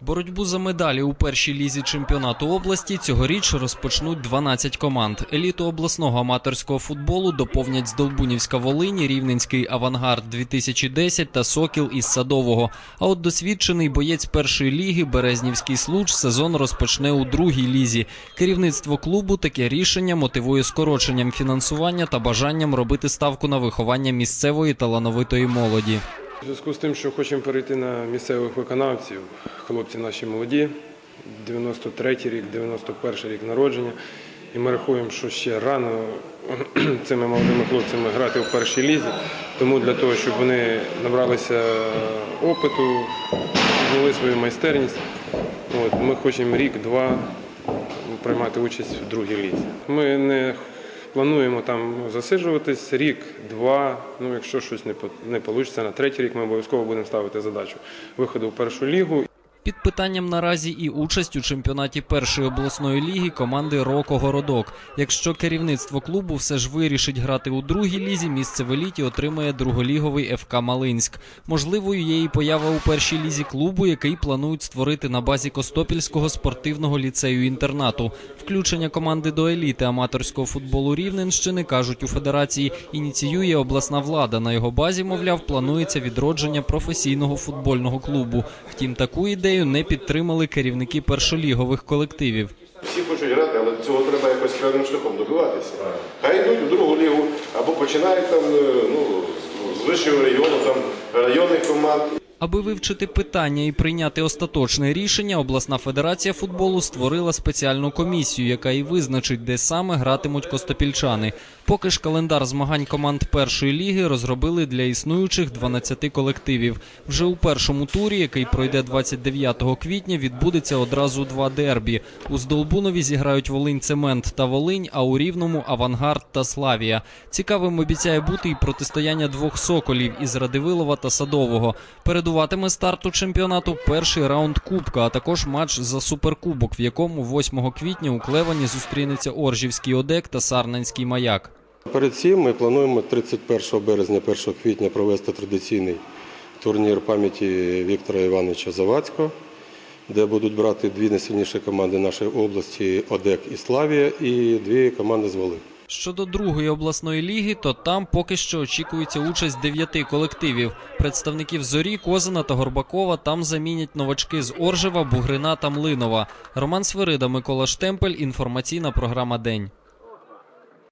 Боротьбу за медалі у першій лізі чемпіонату області цьогоріч розпочнуть 12 команд. Еліту обласного аматорського футболу доповнять Здолбунівська Волині, Рівненський авангард 2010 та Сокіл із Садового. А от досвідчений боєць першої ліги Березнівський случ сезон розпочне у другій лізі. Керівництво клубу таке рішення мотивує скороченням фінансування та бажанням робити ставку на виховання місцевої талановитої молоді. У зв'язку з тим, що хочемо перейти на місцевих виконавців, хлопці наші молоді, 93-й рік, 91-й рік народження. І ми рахуємо, що ще рано цими молодими хлопцями грати в першій лізі. Тому для того, щоб вони набралися опиту, підняли свою майстерність, от, ми хочемо рік-два приймати участь в другій лізі. Ми не плануємо там засиджуватись рік, два. Ну, якщо щось не не вийде на третій рік, ми обов'язково будемо ставити задачу виходу в першу лігу. Під питанням наразі і участь у чемпіонаті першої обласної ліги команди Роко Городок. Якщо керівництво клубу все ж вирішить грати у другій лізі, місце в еліті отримає друголіговий ФК Малинськ. Можливою є і поява у першій лізі клубу, який планують створити на базі Костопільського спортивного ліцею інтернату. Включення команди до еліти аматорського футболу Рівненщини кажуть у федерації. Ініціює обласна влада. На його базі, мовляв, планується відродження професійного футбольного клубу. Втім, таку ідею не підтримали керівники першолігових колективів. Всі хочуть грати, але цього треба якось певним шляхом добиватися. Хай йдуть у другу лігу або починають там е, ну, з- вищого району, там районних команд. Аби вивчити питання і прийняти остаточне рішення, обласна федерація футболу створила спеціальну комісію, яка і визначить, де саме гратимуть костопільчани. Поки ж календар змагань команд першої ліги розробили для існуючих 12 колективів. Вже у першому турі, який пройде 29 квітня, відбудеться одразу два дербі. У Здолбунові зіграють Волинь Цемент та Волинь, а у Рівному Авангард та Славія. Цікавим обіцяє бути і протистояння двох соколів із Радивилова та Садового. Передуватиме старту чемпіонату перший раунд Кубка, а також матч за суперкубок, в якому 8 квітня у Клевані зустрінеться Оржівський Одек та Сарненський Маяк. Перед цим ми плануємо 31 березня, 1 квітня провести традиційний турнір пам'яті Віктора Івановича Завадського, де будуть брати дві найсильніші команди нашої області ОДЕК і Славія, і дві команди з Волинь. Щодо другої обласної ліги, то там поки що очікується участь дев'яти колективів. Представників Зорі, Козина та Горбакова там замінять новачки з Оржева, Бугрина та Млинова. Роман Свирида, Микола Штемпель. Інформаційна програма День.